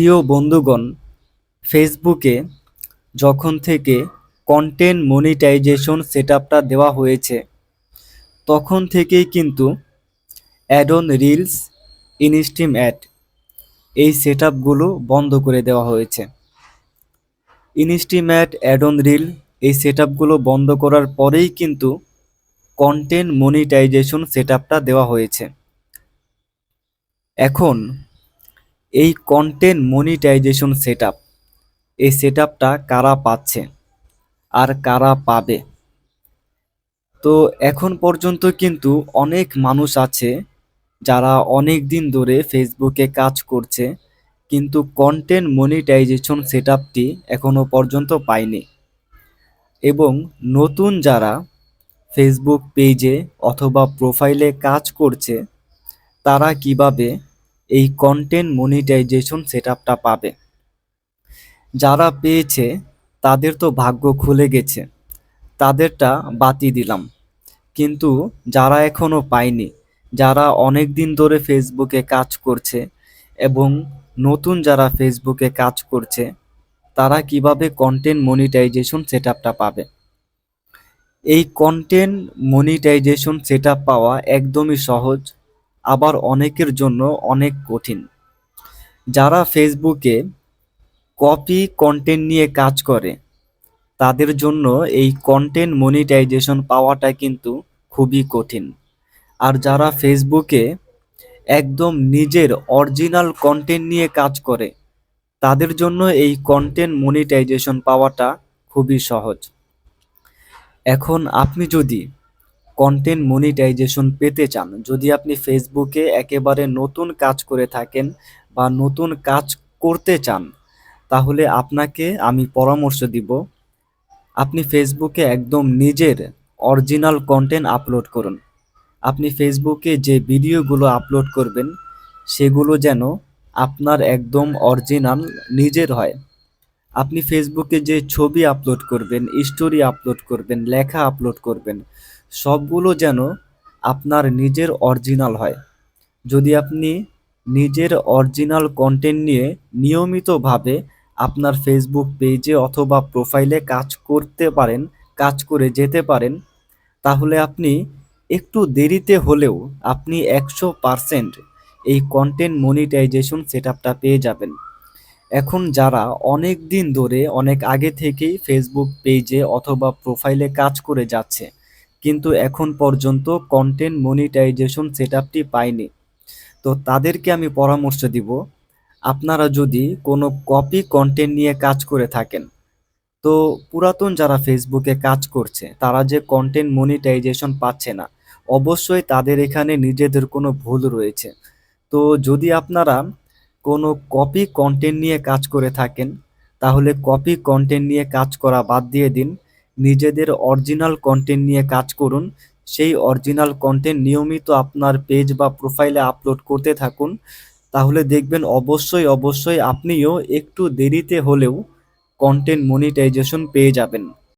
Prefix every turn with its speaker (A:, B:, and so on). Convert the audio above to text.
A: প্রিয় বন্ধুগণ, ফেসবুকে যখন থেকে কন্টেন্ট মনিটাইজেশন সেটআপটা দেওয়া হয়েছে, তখন থেকেই কিন্তু ad on reels instream ad এই সেটআপগুলো বন্ধ করে দেওয়া হয়েছে। Instream ad ad on reel এই সেটআপগুলো বন্ধ করার পরেই কিন্তু কন্টেন্ট মনিটাইজেশন সেটআপটা দেওয়া হয়েছে। এখন এই কন্টেন্ট মনিটাইজেশন সেটআপ এই সেটআপটা কারা পাচ্ছে আর কারা পাবে? তো এখন পর্যন্ত কিন্তু অনেক মানুষ আছে যারা অনেক দিন ধরে ফেসবুকে কাজ করছে, কিন্তু কন্টেন্ট মনিটাইজেশন সেটআপটি এখনও পর্যন্ত পায়নি। এবং নতুন যারা ফেসবুক পেজে অথবা প্রোফাইলে কাজ করছে, তারা কীভাবে এই কন্টেন্ট মনিটাইজেশন সেটআপটা পাবে। যারা পেয়েছে, তাদের তো ভাগ্য খুলে গেছে। তাদেরটা বাতি দিলাম। কিন্তু যারা এখনও পায়নি, যারা অনেক দিন ধরে ফেসবুকে কাজ করছে এবং নতুন যারা ফেসবুকে কাজ করছে, তারা কীভাবে কন্টেন্ট মনিটাইজেশন সেটআপটা পাবে? এই কন্টেন্ট মনিটাইজেশন সেটআপ পাওয়া একদমই সহজ। আবার অনেকের জন্য অনেক কঠিন। যারা ফেসবুকে কপি কন্টেন্ট নিয়ে কাজ করে, তাদের জন্য এই কন্টেন্ট মনিটাইজেশন পাওয়াটা কিন্তু খুবই কঠিন। আর যারা ফেসবুকে একদম নিজের অরিজিনাল কন্টেন্ট নিয়ে কাজ করে, তাদের জন্য এই কন্টেন্ট মনিটাইজেশন পাওয়াটা খুবই সহজ। এখন আপনি যদি কন্টেন্ট মনিটাইজেশন পেতে চান, যদি আপনি ফেসবুকে একেবারে নতুন কাজ করে থাকেন বা নতুন কাজ করতে চান, তাহলে আপনাকে আমি পরামর্শ দিব, আপনি ফেসবুকে একদম নিজের অরিজিনাল কন্টেন্ট আপলোড করুন। আপনি ফেসবুকে যে ভিডিওগুলো আপলোড করবেন, সেগুলো যেন আপনার একদম অরিজিনাল নিজের হয়। আপনি ফেসবুকে যে ছবি আপলোড করবেন স্টোরি আপলোড করবেন, লেখা আপলোড করবেন, সবগুলো যেন আপনার নিজের অরিজিনাল হয়। যদি আপনি নিজের অরিজিনাল কন্টেন্ট নিয়ে নিয়মিতভাবে আপনার ফেসবুক পেজে অথবা প্রোফাইলে কাজ করতে পারেন, কাজ করে যেতে পারেন, তাহলে আপনি একটু দেরিতে হলেও আপনি একশো পারসেন্ট এই কন্টেন্ট মনিটাইজেশন সেটআপটা পেয়ে যাবেন। এখন যারা অনেক দিন ধরে, অনেক আগে থেকেই ফেসবুক পেজে অথবা প্রোফাইলে কাজ করে যাচ্ছে, কিন্তু এখন পর্যন্ত কন্টেন্ট মনিটাইজেশন সেটআপটি পায়নি। তো তাদেরকে আমি পরামর্শ দিব, আপনারা যদি কোনো কপি কন্টেন্ট নিয়ে কাজ করে থাকেন, তো পুরাতন যারা ফেসবুকে কাজ করছে, তারা যে কন্টেন্ট মনিটাইজেশন পাচ্ছে না, অবশ্যই তাদের এখানে নিজেদের কোনো ভুল রয়েছে। তো যদি আপনারা কোনো কপি কন্টেন্ট নিয়ে কাজ করে থাকেন, তাহলে কপি কন্টেন্ট নিয়ে কাজ করা বাদ দিয়ে দিন। নিজেদের অরিজিনাল কন্টেন্ট নিয়ে কাজ করুন। সেই অরিজিনাল কন্টেন্ট নিয়মিত আপনার পেজ বা প্রোফাইলে আপলোড করতে থাকুন। তাহলে দেখবেন অবশ্যই অবশ্যই আপনিও একটু দেরিতে হলেও কন্টেন্ট মনিটাইজেশন পেয়ে যাবেন।